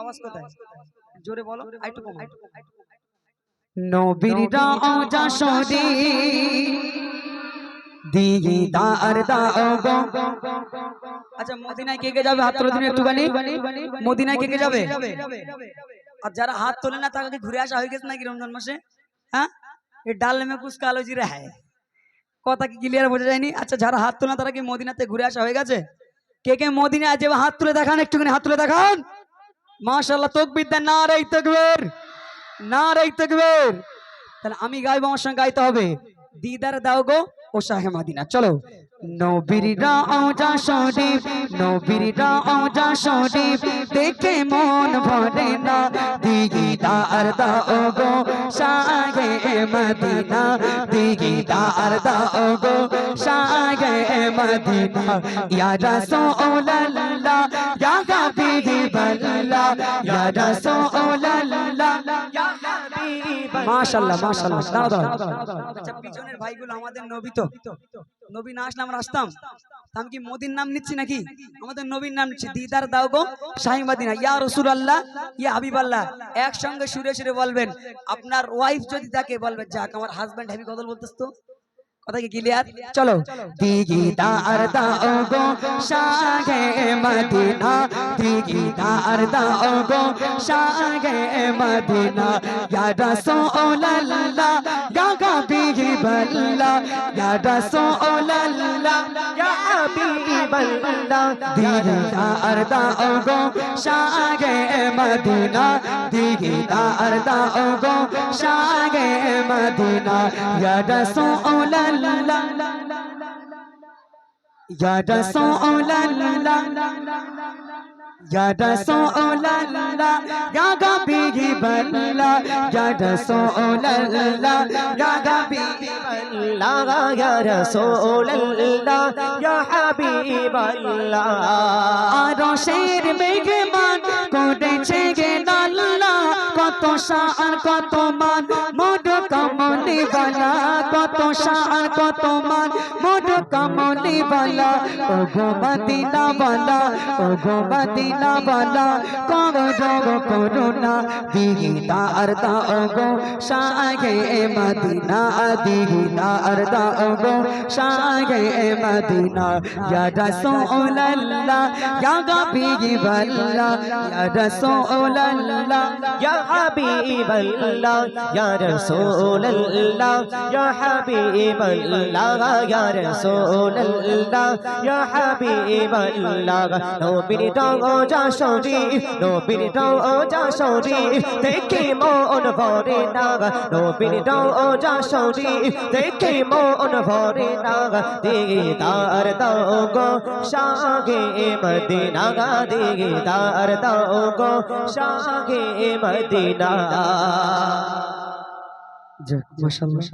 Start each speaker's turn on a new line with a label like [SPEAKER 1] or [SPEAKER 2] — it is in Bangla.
[SPEAKER 1] আওয়াজ কোথায়? জোরে বলো আইটু কম
[SPEAKER 2] নবীর রাজা সরে দিগি তার দাও
[SPEAKER 1] আচ্ছা মদিনায় কে কে যাবে? হাত তোলে দিন একটুখানি। মদিনায় কে কে যাবে? আর যারা হাত তোলে না তাকে ঘুরে আসা হয়ে গেছে নাকি রমজান মাসে? হ্যাঁ? এ ডাল মে কুছ কালো জিরা হ্যায় কথা কি ক্লিয়ার বোঝা যায়নি? আচ্ছা যারা হাত তোলে না তারা কি মদিনাতে ঘুরে আসা হয়ে গেছে? কে কে মদিনায় যাবে হাত তুলে দেখান একটুখানি হাত তুলে দেখান। মাশাল্লাহ তকবির দেন না রাই তকবীর না রাই তকবীর। তাহলে আমি গাইব, আমার সঙ্গে গাইতে হবে। দিদার দাও গো, ও শাহে মাদিনা, চলো।
[SPEAKER 2] নবীর রাজা সরে নবীর রাজা দেখে মন ভরে না। দিগি তার দাও গো সাগে মদিনা। দিগি তার দাও গো সাগে মদিনা। ইয়া রাসূলুল্লাহ ইয়া হাবিবাল্লাহ ইয়া রাসূলুল্লাহ ইয়া
[SPEAKER 1] মাশাল্লাহ দাও দাও আচ্ছা পিছনের ভাইগুলো আমাদের নবী তো? নবী না আসলে আমরা আসতাম। আমি কি মোদীর নাম নিচ্ছি নাকি? আমাদের নবীর নাম নিচ্ছি। দিদার দাও গো শাহিমাদিনা ইয়া রসুল আল্লাহ ইয়া হাবিব আল্লাহ একসঙ্গে সুরে সুরে বলবেন, আপনার ওয়াইফ যদি তাকে বলবেন যাক, আমার হাজব্যান্ড হেভি কদল বলতেস তো। কথা কি ক্লিয়ার চলো
[SPEAKER 2] দিগি তার দাও গো সাগে মদিনা দিগি তার দাও গো সাগে মদিনা ইয়া রাসূলুল্লাহ ইয়া হাবিবাল্লাহ ইয়া রাসূলুল্লাহ ইয়া হাবিবাল্লাহ দিগি তার দাও গো সাগে মদিনা দিগি তার দাও গো সাগে মদিনা ইয়া রাসূলুল্লাহ ইয়া রাসূলুল্লাহ ইয়া রাসূলুল্লাহ ইয়া হাবিবাল্লাহ ইয়া রাসূলুল্লাহ ইয়া হাবিবাল্লাহ ইয়া রাসূলুল্লাহ ইয়া হাবিবাল্লাহ আরশের মেঘমান করেছে কত শান কত মান মোড কমলি বালা, কত শান কত মান মোড কমলি বালা ও গো মদিনা বালা ও গো মদিনা বালা, কর জগ করুণা দিগি তার দাও গো সাগে মদিনা দিগি তার দাও গো সাগে মদিনা, ইয়া রাসূলুল্লাহ, ইয়া হাবিবাল্লাহ ইয়া রাসূলুল্লাহ, ইয়া হাবিবাল্লাহ ইয়া রাসূলুল্লাহ ইয়া হাবিবাল্লাহ ইয়া রাসূলুল্লাহ ইয়া হাবিবাল্লাহ নবীর দাও যা সরি নবীর দাও যা সরি দেখে মন ভরে না নবীর যা সরি দেখে মন ভরে না দিগে তার দাও গো, সাগে মদিনা দিগে তার দাও গো, সাগে মদিনা
[SPEAKER 1] মাশাআল্লাহ।